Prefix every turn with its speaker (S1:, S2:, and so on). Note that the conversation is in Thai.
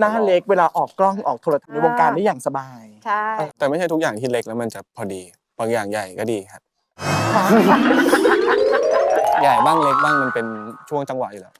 S1: หน้าเล็กเวลาออกกล้องออกโทรทัศน์ในวงการได้อย่างสบาย
S2: ใช่
S3: แต่ไม่ใช่ทุกอย่างที่เล็กแล้วมันจะพอดี บางอย่างใหญ่ก็ดีครับ ใหญ่บ้างเล็กบ้างมันเป็นช่วงจังหวะอยู่แล้ว